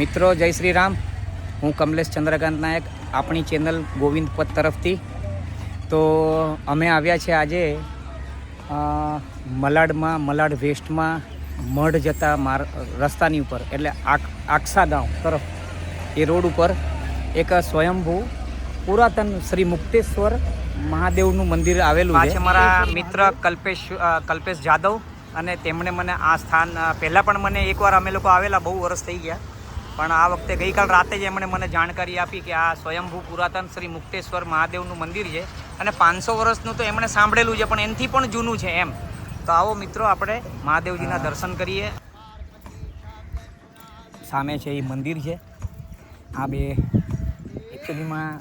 મિત્રો જય શ્રી રામ હું કમલેશ ચંદ્રકાંત નાયક આપણી ચેનલ ગોવિંદ પદ તરફથી. તો અમે આવ્યા છે આજે મલાડમાં મલાડ વેસ્ટમાં મઢ જતા માર રસ્તાની ઉપર એટલે આક આક્ષા ગાંવ તરફ. એ રોડ ઉપર એક સ્વયંભૂ પુરાતન શ્રી મુક્તેશ્વર મહાદેવનું મંદિર આવેલું છે. મારા મિત્ર કલ્પેશ કલ્પેશ જાદવ. અને તેમણે મને આ સ્થાન પહેલાં પણ મને એકવાર અમે લોકો આવેલા બહુ વર્ષ થઈ ગયા. પણ આ વખતે ગઈકાલ રાતે જ એમણે મને જાણકારી આપી કે આ સ્વયંભૂ પુરાતન શ્રી મુક્તેશ્વર મહાદેવનું મંદિર છે અને પાંચસો વર્ષનું તો એમણે સાંભળેલું છે પણ એનાથી પણ જૂનું છે એમ. તો આવો મિત્રો આપણે મહાદેવજીના દર્શન કરીએ. સામે છે એ મંદિર છે. આ બે એકચ્યુઅલીમાં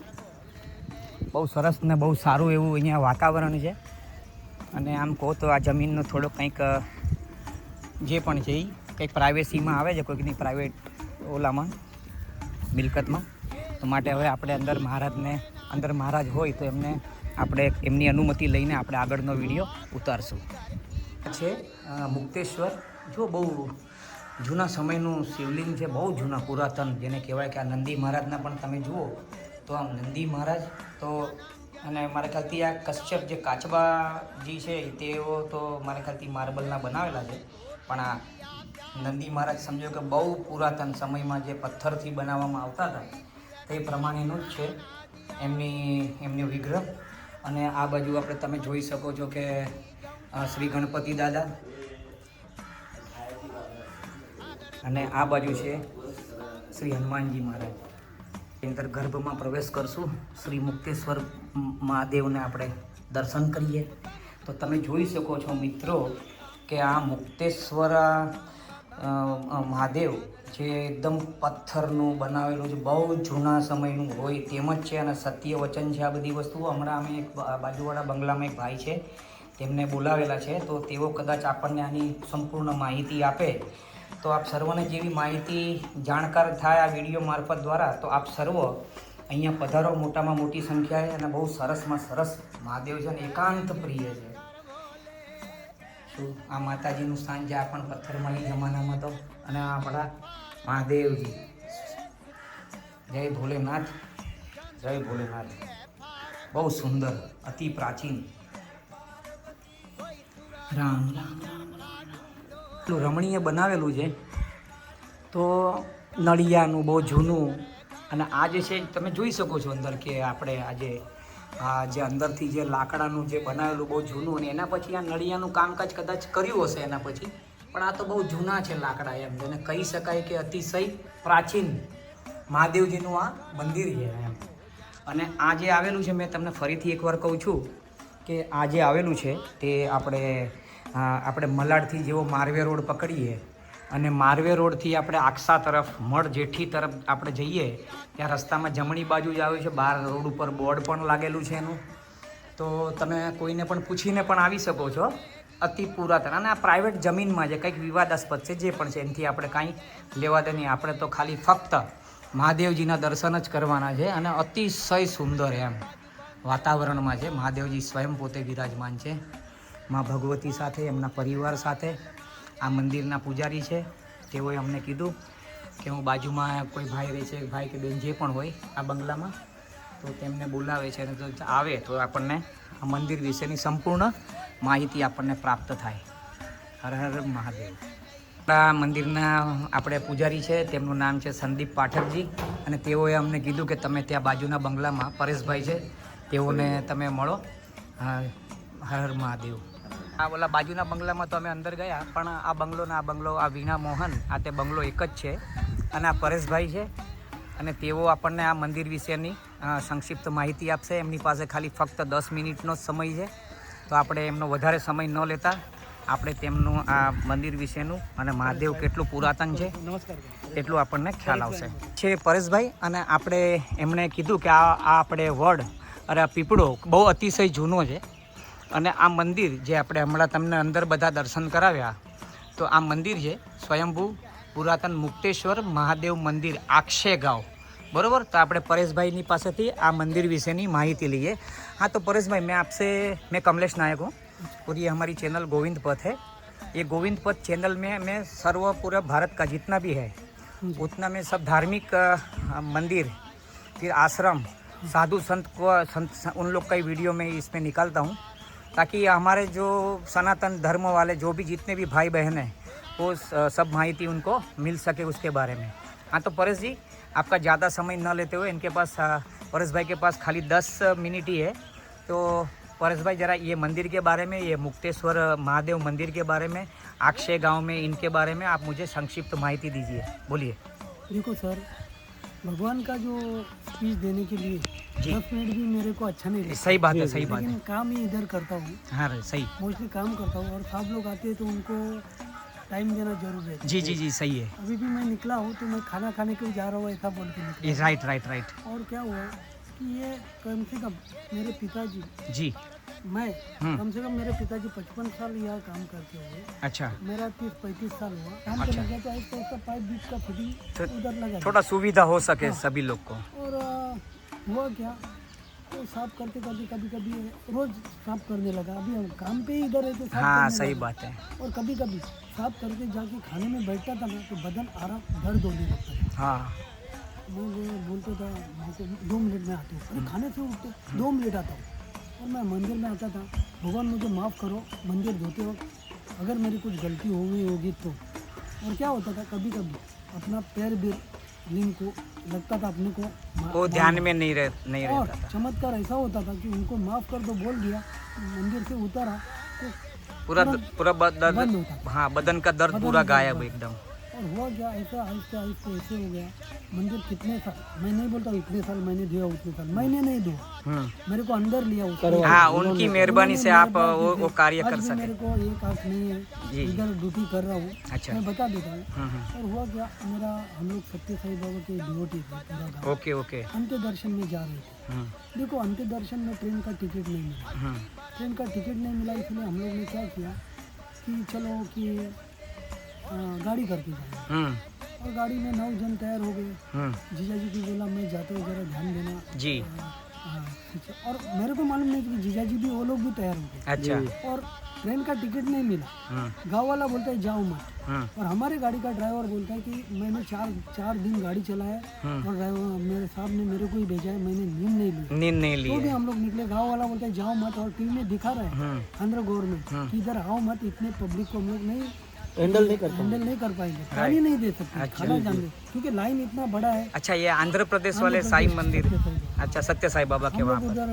બહુ સરસ ને બહુ સારું એવું અહીંયા વાતાવરણ છે. અને આમ કહો તો આ જમીનનો થોડો કંઈક જે પણ છે એ કંઈક પ્રાઇવેસીમાં આવે છે કોઈકની પ્રાઇવેટ ઓલામાં, મિલકતમાં. તો માટે હવે આપણે અંદર મહારાજને, અંદર મહારાજ હોય તો એમને આપણે એમની અનુમતિ લઈને આપણે આગળનો વીડિયો ઉતારશું. છે મુક્તેશ્વર. જો બહુ જૂના સમયનું શિવલિંગ છે, બહુ જૂના પુરાતન, જેને કહેવાય કે આ નંદી મહારાજના પણ તમે જુઓ, તો આમ નંદી મહારાજ, તો અને મારા ખ્યાલથી આ કશ્યપ જે કાચબાજી છે, તેઓ તો મારા ખ્યાલથી માર્બલના બનાવેલા છે. પણ આ નંદી મહારાજ સમજો કે બહુ પુરાતન સમયમાં જે પથ્થરથી બનાવવામાં આવતા હતા, તે પ્રમાણેનું જ છે એમની, એમનો વિગ્રહ. અને આ બાજુ આપણે તમે જોઈ શકો છો કે શ્રી ગણપતિ દાદા. અને આ બાજુ છે શ્રી હનુમાનજી મહારાજ. અંદર ગર્ભમાં પ્રવેશ કરશું. શ્રી મુક્તેશ્વર મહાદેવને આપણે દર્શન કરીએ. તો તમે જોઈ શકો છો મિત્રો કે આ મુક્તેશ્વર મહાદેવ જે એકદમ પથ્થરનું બનાવેલું છે, બહુ જૂના સમયનું હોય તેમ જ છે અને સત્ય વચન છે આ બધી વસ્તુઓ. હમણાં અમે એક બાજુવાળા બંગલામાં એક ભાઈ છે, તેમને બોલાવેલા છે, તો તેઓ કદાચ આપણને આની સંપૂર્ણ માહિતી આપે. તો આપ સર્વને જેવી માહિતી જાણકાર થાય આ વીડિયો મારફત દ્વારા, તો આપ સર્વ અહીંયા પધારો. મોટામાં મોટી સંખ્યાએ અને બહુ સરસમાં સરસ મહાદેવ છે અને એકાંત પ્રિય છે. શું આ માતાજીનું સ્થાન જે આ પણ પથ્થરમાળી જમાનામાં તો અને આપણા મહાદેવજી. જય ભોલેનાથ. જય ભોલેનાથ. બહુ સુંદર, અતિ પ્રાચીન. રામ રામ રામ રામ રમણીય બનાવેલું છે. તો નળિયાનું બહુ જૂનું અને આ જે છે, તમે જોઈ શકો છો અંદર કે આપણે આજે આ જે અંદરથી જે લાકડાનું જે બનાવેલું બહુ જૂનું અને એના પછી આ નળિયાનું કામકાજ કદાચ કર્યું હશે એના પછી, પણ આ તો બહુ જૂના છે લાકડા એમ, જેને કહી શકાય કે અતિશય પ્રાચીન મહાદેવજીનું આ મંદિર છે એમ. અને આ જે આવેલું છે, મેં તમને ફરીથી એકવાર કહું છું કે આ જે આવેલું છે, તે આપણે આપણે મલાડથી જેવો મારવે રોડ પકડીએ અને મારવે રોડથી આપણે આક્ષા તરફ મળ જેઠી તરફ આપણે જઈએ, ત્યાં રસ્તામાં જમણી બાજુ જ આવ્યું છે બહાર રોડ ઉપર બોર્ડ પણ લાગેલું છે એનું. તો તમે કોઈને પણ પૂછીને પણ આવી શકો છો. અતિ પુરાતન અને આ પ્રાઇવેટ જમીનમાં છે કંઈક વિવાદાસ્પદ છે, જે પણ છે, એનાથી આપણે કાંઈ લેવા દે નહીં આપણે તો ખાલી ફક્ત મહાદેવજીના દર્શન જ કરવાના છે અને અતિશય સુંદર એમ વાતાવરણમાં છે. મહાદેવજી સ્વયં પોતે વિરાજમાન છે. મા ભગવતી સાથે, એમના પરિવાર સાથે. આ મંદિરના પૂજારી છે. તેઓએ અમને કીધું કે હું બાજુમાં કોઈ ભાઈ રહે છે ભાઈ કે બેન જે પણ હોય આ બંગલામાં, તો તેમને બોલાવે છે અને જો આવે તો આપણને આ મંદિર વિશેની સંપૂર્ણ માહિતી આપણને પ્રાપ્ત થાય. હર હર મહાદેવ. આપણા મંદિરના આપણે પૂજારી છે, તેમનું નામ છે સંદીપ પાઠકજી અને તેઓએ અમને કીધું કે તમે ત્યાં બાજુના બંગલામાં પરેશભાઈ છે, તેઓને તમે મળો. હર હર મહાદેવ. આ ઓલા બાજુના બંગલામાં તો અમે અંદર ગયા, પણ આ બંગલો ને આ બંગલો, આ વીણા મોહન, આ તે બંગલો એક જ છે. અને આ પરેશભાઈ છે. અને તેઓ આપણને આ મંદિર વિશેની સંક્ષિપ્ત માહિતી આપશે. એમની પાસે ખાલી ફક્ત દસ મિનિટનો જ સમય છે. તો આપણે એમનો વધારે સમય ન લેતા. આપણે તેમનું આ મંદિર વિશેનું અને મહાદેવ કેટલું પુરાતન છે, એટલું આપણને ખ્યાલ આવશે. છે પરેશભાઈ, અને આપણે એમણે કીધું કે આ આ આપણે વડ, અરે આ પીપળો બહુ અતિશય જૂનો છે. અને આ મંદિર જે આપણે હમણાં તમને અંદર બધા દર્શન કરાવ્યા, તો આ મંદિર છે સ્વયંભૂ પુરાતન મુક્તેશ્વર મહાદેવ મંદિર આક્ષે ગાંવ બરાબર? તો આપણે પરેશભાઈની પાસેથી આ મંદિર વિશેની માહિતી લઈએ. હા, તો પરેશભાઈ, મેં આપશે, મેં કમલેશ નાયક હું. और ये हमारी चैनल गोविंद હે. એ ये गोविंद पथ મેં में मैं सर्व पूरा भारत का जितना भी है उतना में सब धार्मिक मंदिर फिर आश्रम साधु संत को संत उन लोग का ही હું. ताकि हमारे जो सनातन धर्म वाले, जो भी जितने भी भाई बहन हैं, वो सब माहिती उनको मिल सके उसके बारे में। हाँ तो परेश जी, आपका ज़्यादा समय न लेते हुए इनके पास परेश भाई के पास खाली दस मिनट ही है। तो परेश भाई, जरा ये मंदिर के बारे में, ये मुक्तेश्वर महादेव मंदिर के बारे में, अक्षय गाँव में इनके बारे में आप मुझे संक्षिप्त माहिती दीजिए। बोलिए। देखो सर भगवान का जो स्पीच देने के लिए दस मिनट भी मेरे को अच्छा नहीं सही बात है सही बात है। काम ही इधर करता हूँ। हाँ सही। मोस्टली काम करता हूँ और सब लोग आते हैं तो उनको टाइम देना ज़रूर है। जी जी जी सही है। अभी भी मैं निकला हूँ तो मैं खाना खाने के लिए जा रहा हूँ ऐसा बोल के निकला। राइट राइट राइट और क्या हुआ कि ये कम से कम मेरे पिताजी जी। मैं हम्म। कम से कम मेरे पिताजी पचपन साल यहाँ काम करते हुए अच्छा। मेरा तीस पैंतीस साल हुआ। काम अच्छा। लग तो एक पैसा पाइप बीच का फिटिंग तो उधर लगा थोड़ा सुविधा हो सके सभी लोग को। और हुआ क्या? तो साफ़ करते करते कभी कभी रोज साफ़ करने लगा। अभी हम काम पे ही इधर रहते साफ़ हाँ सही बात है। और कभी कभी साफ़ करके जाके खाने में बैठता था ना तो बदन आराम दर्द होने लगता था। हाँ। मैं बोलता था दो मिनट में आता हूँ। खाने से उठते दो मिनट आता हूँ। और मैं मंदिर में आता था भगवान मुझे माफ़ करो मंदिर धोते वक्त अगर मेरी कुछ गलती हो गई होगी तो। और क्या होता था कभी कभी अपना पैर भी लिंग को लगता था अपने को वो ध्यान में नहीं रह नहीं और रहता था। चमत्कार ऐसा होता था कि उनको माफ़ कर दो बोल दिया मंदिर से उतारा तो पूरा पूरा बदन हाँ बदन का दर्द पूरा गायब एकदम। और हुआ क्या? ऐसा आहिस्ते आहिस्ते ऐसे हो गया। मंदिर कितने साल? मैं नहीं बोलता हूँ इतने साल मैंने दिया उतने साल। मैंने नहीं दिया। हम्म मेरे को अंदर लिया हाँ उनकी मेहरबानी से आप वो, वो कार्य कर भी सके। मेरे को एक आँख नहीं है। इधर ड्यूटी कर रहा हूँ। अच्छा। मैं बता देता हूँ। हम्म हम्म और हुआ क्या? मेरा हम लोग सत्य साई बाबा के डिवोटी थे ओके ओके। अंत्य दर्शन में जा रहे थे। देखो अंत्य दर्शन में ट्रेन का टिकट नहीं मिला। ट्रेन का टिकट नहीं मिला इसलिए हम लोग ने क्या किया कि चलो कि गाड़ी करके जाएँगे हम्म। और गाड़ी में नौ जन तैयार हो गए। हम्म। जीजा जी को बोला मैं जाते हुए जरा ध्यान देना। जी। हाँ, और मेरे को मालूम नहीं कि जीजा जी भी वो लोग भी तैयार हो गए। अच्छा। और ट्रेन का टिकट नहीं मिला। हम्म गाँव वाला बोलता है जाओ मत। और हमारे गाड़ी का ड्राइवर बोलता है कि मैंने चार चार दिन गाड़ी चलाया। और ड्राइवर मेरे साहब ने मेरे को ही भेजा है मैंने नींद नहीं ली। नींद नहीं ली तो भी हम लोग निकले गाँव वाला बोलता है जाओ मत। और टीवी में दिखा रहा है अंदर गवर्नमेंट। कि इधर आओ मत इतने पब्लिक को हम लोग नहीं हैंडल नहीं कर हैंडल नहीं कर पाएँगे। पानी नहीं दे सकते। खाना जान क्योंकि लाइन इतना बड़ा है। अच्छा ये आंध्र प्रदेश वाले साई मंदिर। अच्छा सत्य साई बाबा के वहाँ उधर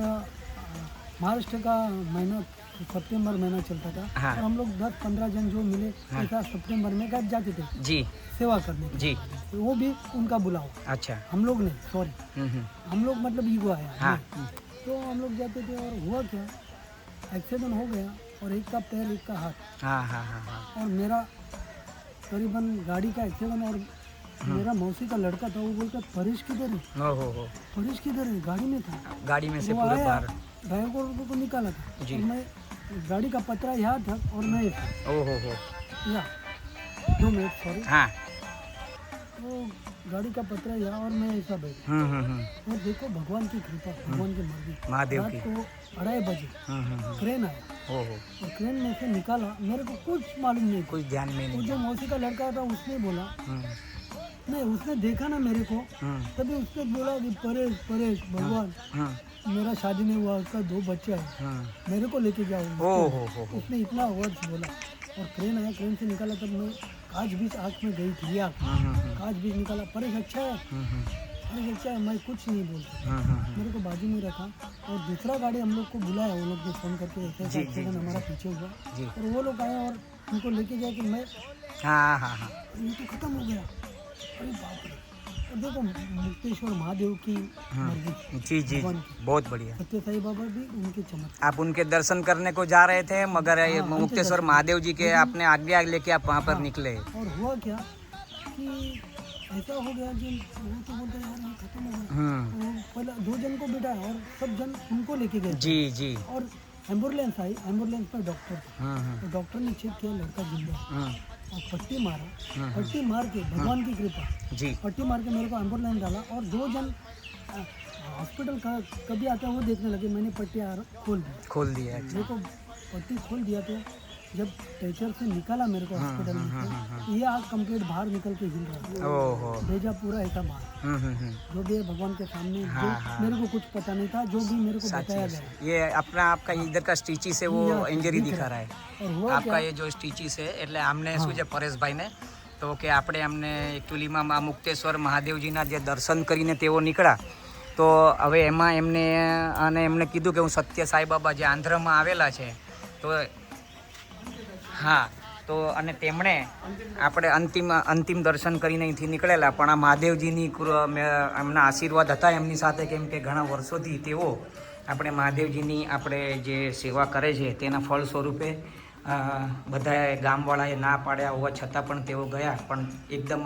महाराष्ट्र का महीना सितंबर महीना चलता था। हाँ। और हम लोग दस पंद्रह जन जो मिले ऐसा सितंबर में गए जाते थे। जी। सेवा करने जी। तो वो भी उनका बुलाओ अच्छा। हम लोग नहीं सॉरी हम्म हम्म। हम लोग मतलब ईगो आया हाँ। तो हम लोग जाते थे और हुआ क्या? एक्सीडेंट हो गया और एक का पैर एक का हाथ। हाँ हाँ हाँ हाँ। और मेरा करीबन गाड़ी का एक्सीडेंट और मेरा मौसी का लड़का था वो बोलता परेश किधर है? हो हो। परेश किधर है? गाड़ी में था। गाड़ी में से पूरे बाहर। ड्राइवर को निकाला था। जी। मैं गाड़ी का पतरा यहाँ था और मैं था ओ हो हो। या दो मिनट सॉरी हाँ। वो गाड़ी का पतरा यहाँ और मैं ऐसा बैठा। हम्म हम्म हम्म और देखो भगवान की कृपा भगवान की मर्ज़ी। महादेव की। को अढ़ाई बजे क्रेन आया। और क्रेन में से निकाला मेरे को कुछ मालूम नहीं कुछ ध्यान में नहीं जो मौसी का लड़का था उसने बोला नहीं उसने देखा ना मेरे को तभी उसने बोला कि परेश परेश भगवान मेरा शादी नहीं हुआ उसका दो बच्चे हैं। मेरे को लेके जाओ। हो हो हो। उसने इतना वर्ड्स बोला। और क्रेन आया क्रेन से निकाला तब मैं आज बीच आँख में गई थी या कांच बीच निकाला। परेश अच्छा है। परेश अच्छा है मैं कुछ नहीं बोलता हम्म हम्म मेरे को बाजू में रखा। और दूसरा गाड़ी हम लोग को बुलाया वो लोग ने फ़ोन करके ऐसे एक्सीडेंट हमारा पीछे हुआ। और वो लोग आए और उनको लेके गए कि मैं हाँ हाँ हाँ। ये तो खत्म हो गया। अरे बाप रे। देखो मुक्तेश्वर महादेव की जी जी बहुत बढ़िया। सत्य साई बाबा भी उनके चमत्कार। आप उनके दर्शन करने को जा रहे थे मगर हाँ, मुक्तेश्वर महादेव जी के आपने आज्ञा लेके आप वहाँ पर निकले। और हुआ क्या कि ऐसा हो गया कि वो तो बोलते यार ये खत्म हो गया। वो पहले दो जन को बिठाया और सब जन उनको लेके गए। जी जी। और एंबुलेंस आई एंबुलेंस में डॉक्टर हम्म हम्म तो डॉक्टर ने चेक किया लड़का ज़िंदा है। और पट्टी मारा। पट्टी मार के भगवान की कृपा। जी। पट्टी मार के मेरे को एंबुलेंस डाला और दो जन हॉस्पिटल का कभी आता है वो देखने लगे मैंने पट्टी खोल दी। खोल दिया अच्छा मेरे को पट्टी खोल दिया तो जब टीचर से निकाला मेरे को हॉस्पिटल में से, ये आग कंप्लीट बाहर निकल के हिल रहा था ओहो भेजा पूरा ऐसा बाहर हम्म हम्म हम्म जो भी है भगवान के सामने जो हाँ, हाँ। मेरे को कुछ पता नहीं था जो भी मेरे को साची बताया है। गया ये अपना आपका इधर का स्टिचिस है वो यहाँ इंजरी दिख दिखा रहा रहा है और हुआ આપકા એ જો સ્ટીચીસ છે એટલે આમને શું છે પરેશભાઈને તો કે આપણે અમને એકચ્યુઅલીમાં મા મુક્તેશ્વર મહાદેવજીના જે દર્શન કરીને તેઓ નીકળ્યા તો હવે એમાં એમને અને એમને કીધું કે હું સત્ય સાંઈબાબા જે આંધ્રમાં આવેલા છે તો હા, તો અને તેમણે આપણે અંતિમ અંતિમ દર્શન કરીને અહીંથી નીકળેલા, પણ આ મહાદેવજીની એમના આશીર્વાદ હતા એમની સાથે કેમ કે ઘણા વર્ષોથી તેઓ આપણે મહાદેવજીની આપણે જે સેવા કરે છે, તેના ફળ સ્વરૂપે બધાએ ગામવાળાએ ના પાડ્યા હોવા છતાં પણ તેઓ ગયા, પણ એકદમ,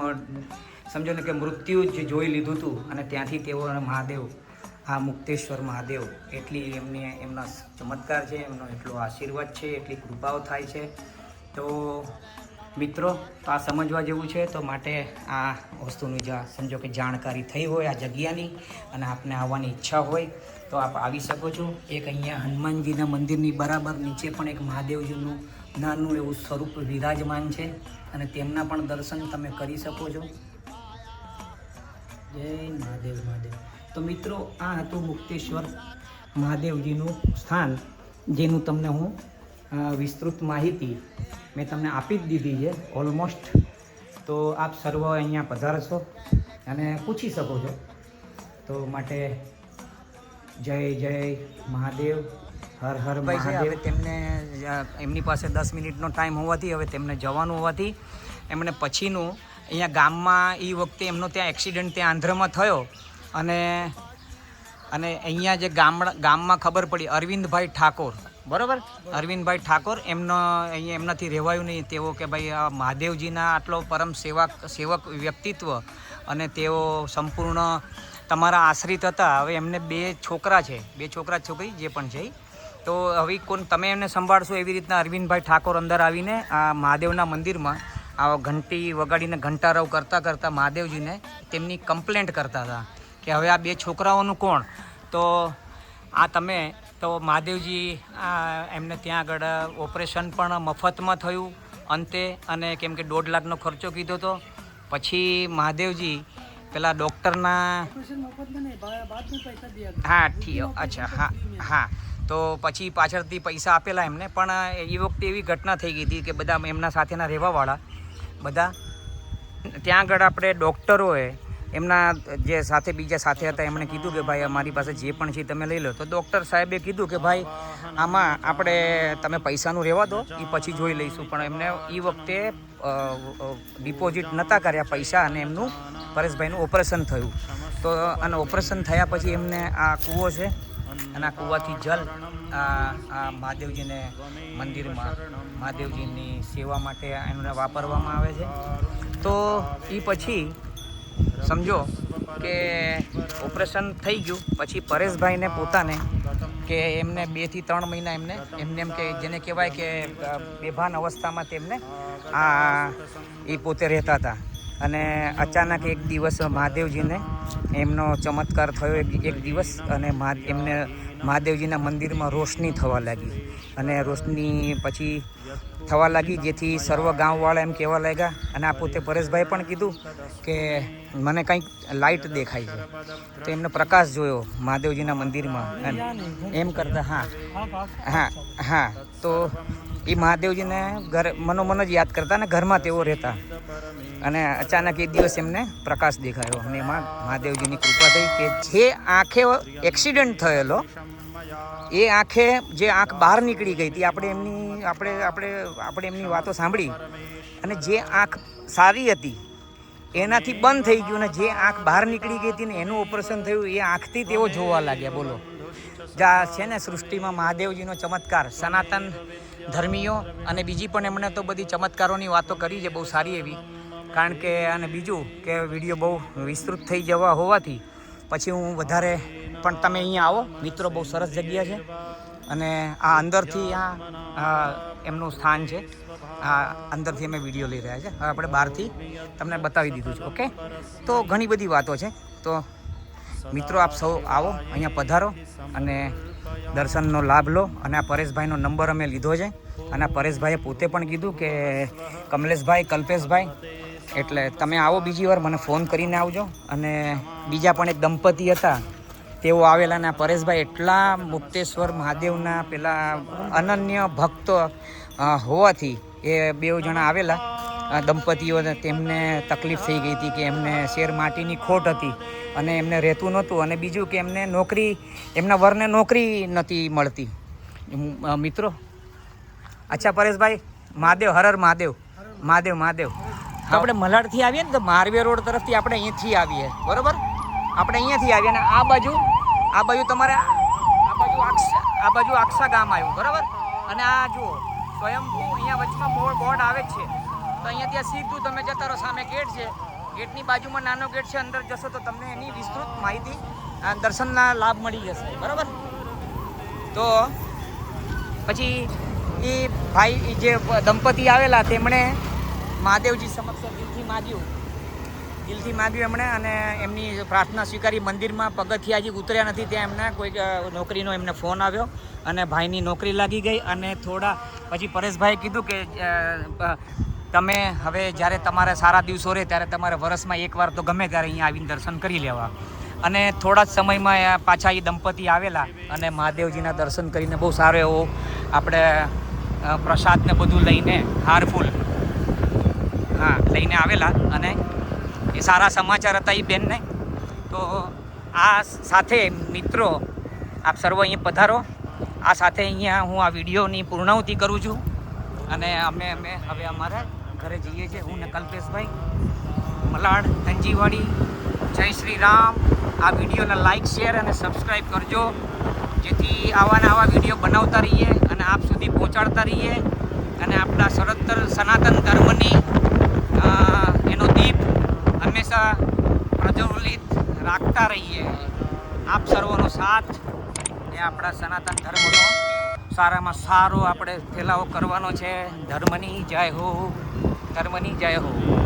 સમજો ને કે મૃત્યુ જ જોઈ લીધું હતું અને ત્યાંથી તેઓ મહાદેવ, આ મુક્તેશ્વર મહાદેવ, એટલી એમની, એમના ચમત્કાર છે, એમનો એટલો આશીર્વાદ છે, એટલી કૃપાઓ થાય છે. તો મિત્રો, તો આ સમજવા જેવું છે, તો માટે આ વસ્તુની જ્યાં સમજો કે જાણકારી થઈ હોય આ જગ્યાની અને આપને આવવાની ઈચ્છા હોય, તો આપ આવી શકો છો. એક અહીંયા હનુમાનજીના મંદિરની બરાબર નીચે પણ એક મહાદેવજીનું નાનું એવું સ્વરૂપ વિરાજમાન છે અને તેમના પણ દર્શન તમે કરી શકો છો. જય મહાદેવ મહાદેવ. તો મિત્રો, આ હતું મુક્તેશ્વર મહાદેવજીનું સ્થાન, જેનું તમને હું વિસ્તૃત માહિતી મેં તમને આપી જ દીધી છે ઓલમોસ્ટ તો આપ સર્વ અહીંયા પધારશો અને પૂછી શકો છો. તો માટે જય જય મહાદેવ હર હર મહાદેવ. તેમને એમની પાસે દસ મિનિટનો ટાઈમ હોવાથી હવે તેમને જવાનું હોવાથી એમણે પછીનું અહીંયા ગામમાં એ વખતે એમનો ત્યાં એક્સિડન્ટ ત્યાં આંધ્રમાં થયો અને અને અહીંયા જે ગામડા ગામમાં ખબર પડી અરવિંદભાઈ ઠાકોર. બરાબર? અરવિંદભાઈ ઠાકોર, એમનો અહીંયા એમનાથી રહેવાયું નહીં. તેઓ કે ભાઈ આ મહાદેવજીના આટલો પરમ સેવક સેવક વ્યક્તિત્વ અને તેઓ સંપૂર્ણ તમારા આશ્રિત હતા. હવે એમને બે છોકરા છે. બે છોકરા છોકરી, જે પણ છે તો હવે કોણ, તમે એમને સંભાળશો એવી રીતના અરવિંદભાઈ ઠાકોર અંદર આવીને આ મહાદેવના મંદિરમાં આ ઘંટી વગાડીને ઘંટારવ કરતાં કરતાં મહાદેવજીને તેમની કમ્પ્લેન્ટ કરતા હતા કે હવે આ બે છોકરાઓનું કોણ? તો આ તમે તો મહાદેવજી એમને ત્યાં આગળ ઓપરેશન પણ મફતમાં થયું અંતે અને કેમ કે દોઢ લાખનો ખર્ચો કીધો હતો પછી મહાદેવજી પેલા ડૉક્ટરના હા ઠીક અચ્છા હા હા. તો પછી પાછળથી પૈસા આપેલા એમને પણ એ વખતે એવી ઘટના થઈ ગઈ હતી કે બધા એમના સાથેના રહેવાવાળા બધા. ત્યાં આગળ આપણે ડૉક્ટરોએ એમના જે સાથે બીજા સાથે હતા, એમણે કીધું કે ભાઈ, અમારી પાસે જે પણ છે તમે લઈ લો. તો ડૉક્ટર સાહેબે કીધું કે ભાઈ, આમાં આપણે તમે પૈસાનું રહેવા દો એ પછી જોઈ લઈશું. પણ એમને એ વખતે ડિપોઝિટ નહોતા કર્યા પૈસા અને એમનું પરેશભાઈનું ઓપરેશન થયું. તો, અને ઓપરેશન થયા પછી એમને આ કૂવો છે, અને આ કૂવાથી જલ આ મહાદેવજીને મંદિરમાં, મહાદેવજીની સેવા માટે એમને વાપરવામાં આવે છે. તો એ પછી સમજો કે ઓપરેશન થઈ ગયું. પછી પરેશભાઈને પોતાને કે એમને બેથી ત્રણ મહિના એમને એમને એમ કે, જેને કહેવાય કે બેભાન અવસ્થામાં તેમને આ, એ પોતે રહેતા હતા. અને અચાનક એક દિવસ મહાદેવજીને એમનો ચમત્કાર થયો એક દિવસ અને એમને મહાદેવજીના મંદિરમાં રોશની થવા લાગી. અને રોશની પછી થવા લાગી, જેથી સર્વ ગામવાળા એમ કહેવા લાગ્યા. અને આ પોતે પરેશભાઈ પણ કીધું કે મને કંઈક લાઇટ દેખાય છે. તો એમને પ્રકાશ જોયો મહાદેવજીના મંદિરમાં. એમ કરતા, હા. હા હા. તો એ મહાદેવજીને ઘર, મનોમન જ યાદ કરતા ને ઘરમાં તેઓ રહેતા. અને અચાનક એ દિવસ એમને પ્રકાશ દેખાયો અને એમાં મહાદેવજીની કૃપા થઈ કે જે આંખે એક્સિડન્ટ થયેલો, એ આંખે જે આંખ બહાર નીકળી ગઈ હતી, આપણે એમની, આપણે આપણે આપણે એમની વાતો સાંભળી અને જે આંખ સારી હતી, એનાથી બંધ થઈ ગયું અને જે આંખ બહાર નીકળી ગઈ હતી ને એનું ઓપરેશન થયું, એ આંખથી તેઓ જોવા લાગ્યા. બોલો. જા, છે ને સૃષ્ટિમાં મહાદેવજીનો ચમત્કાર. સનાતન ધર્મીઓ અને બીજી પણ એમણે તો બધી ચમત્કારોની વાતો કરી છે, બહુ સારી એવી. કારણ કે અને બીજું કે વીડિયો બહુ વિસ્તૃત થઈ જવા હોવાથી પછી હું વધારે પણ તમે અહીંયા આવો. મિત્રો બહુ સરસ જગ્યા છે. અને આ અંદરથી આ એમનું સ્થાન છે. આ અંદરથી અમે વીડિયો લઈ રહ્યા છે. હવે આપણે બહારથી તમને બતાવી દીધું છે, ઓકે? તો ઘણી બધી વાતો છે. તો મિત્રો આપ સૌ આવો, અહીંયા પધારો અને દર્શનનો લાભ લો. અને આ પરેશભાઈનો નંબર અમે લીધો છે. અને પરેશભાઈએ પોતે પણ કીધું કે કમલેશભાઈ, કલ્પેશભાઈ એટલે તમે આવો બીજી વાર, મને ફોન કરીને આવજો. અને બીજા પણ એક દંપતી હતા, તેઓ આવેલા ના પરેશભાઈ. એટલા મુક્તેશ્વર મહાદેવના પેલા અનન્ય ભક્ત હોવાથી એ બે જણા આવેલા. દંપતીઓ તેમને તકલીફ થઈ ગઈ હતી કે એમને શેર માટીની ખોટ હતી અને એમને રહેતું નહોતું. અને બીજું કે એમને નોકરી, એમના વરને નોકરી નથી મળતી. મિત્રો? અચ્છા, પરેશભાઈ, મહાદેવ હરર મહાદેવ. મહાદેવ મહાદેવ. તો આપણે મલાડથી આવીએ ને તો મારવે રોડ તરફથી આપણે અહીંયાથી આવીએ. બરોબર? આપણે અહીંયાથી આવીએ અને આ બાજુ આ બાજુ તમારે આ બાજુ આક્ષા આ બાજુ આક્ષા ગામ આવ્યું બરાબર? અને આ જુઓ સ્વયંભૂ અહીંયા વચમાં બોર્ડ બોર્ડ આવે છે. તો અહીંયાથી ત્યાં સીધું તમે જતા રહો સામે ગેટ છે. ગેટની બાજુમાં નાનો ગેટ છે અંદર જશો તો તમને એની વિસ્તૃત માહિતી દર્શનના લાભ મળી જશે બરાબર? તો પછી એ ભાઈ જે દંપતી આવેલા તેમણે મહાદેવજી સમક્ષ દિલથી માગ્યું. દિલથી માગ્યું એમણે અને એમની પ્રાર્થના સ્વીકારી. મંદિરમાં પગથિયા હજી ઉતર્યા નથી ત્યાં એમને. કોઈ નોકરીનો એમને ફોન આવ્યો અને ભાઈની નોકરી લાગી ગઈ અને થોડા, પછી પરેશભાઈએ કીધું કે તમે હવે જ્યારે તમારે સારા દિવસો રહે ત્યારે તમારે વર્ષમાં એકવાર તો ગમે ત્યારે અહીંયા આવીને દર્શન કરી લેવા. અને થોડા જ સમયમાં પાછા એ દંપતી આવેલા અને મહાદેવજીના દર્શન કરીને બહુ સારો એવો આપણે પ્રસાદને બધું લઈને હારફૂલ હા, લઈને આવેલા અને એ સારા સમાચાર હતા એ બેનને. તો આ સાથે મિત્રો, આપ સર્વ અહીંયા પધારો. આ સાથે અહીંયા હું આ વિડીયોની પૂર્ણાહુતિ કરું છું. અને અમે અમે, હવે અમારા ઘરે જઈએ છીએ, હું ને કલ્પેશભાઈ. મલાડ, ધનજીવાડી, જય શ્રી રામ. આ વિડીયોને લાઈક શેર અને સબસ્ક્રાઈબ કરજો. જેથી આવા વીડિયો બનાવતા રહીએ અને આપ સુધી પહોંચાડતા રહીએ. અને આપણા સરતર સનાતન ધર્મની હંમેશા પ્રજ્વલિત રાખતા રહીએ. આપ સર્વોનો સાથ એ આપણા સનાતન ધર્મનો. સારામાં સારો આપણે ફેલાવો કરવાનો છે. ધર્મની જય હો. ધર્મની જય હો.